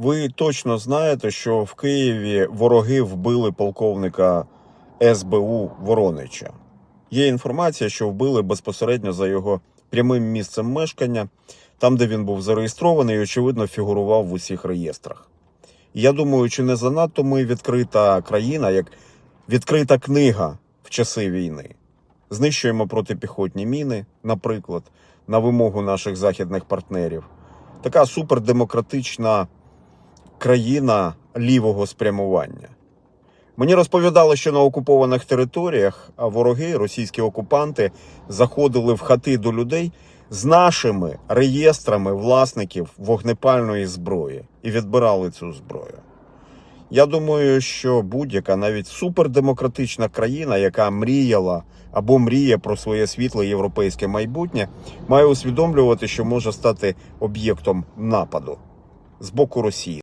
Ви точно знаєте, що в Києві вороги вбили полковника СБУ Воронича. Є інформація, що вбили безпосередньо за його прямим місцем мешкання, там, де він був зареєстрований і, очевидно, фігурував в усіх реєстрах. Я думаю, чи не занадто ми відкрита країна, як відкрита книга в часи війни. Знищуємо протипіхотні міни, наприклад, на вимогу наших західних партнерів. Така супердемократична країна лівого спрямування. Мені розповідали, що на окупованих територіях вороги, російські окупанти, заходили в хати до людей з нашими реєстрами власників вогнепальної зброї і відбирали цю зброю. Я думаю, що будь-яка навіть супердемократична країна, яка мріяла або мріє про своє світле європейське майбутнє, має усвідомлювати, що може стати об'єктом нападу з боку Росії.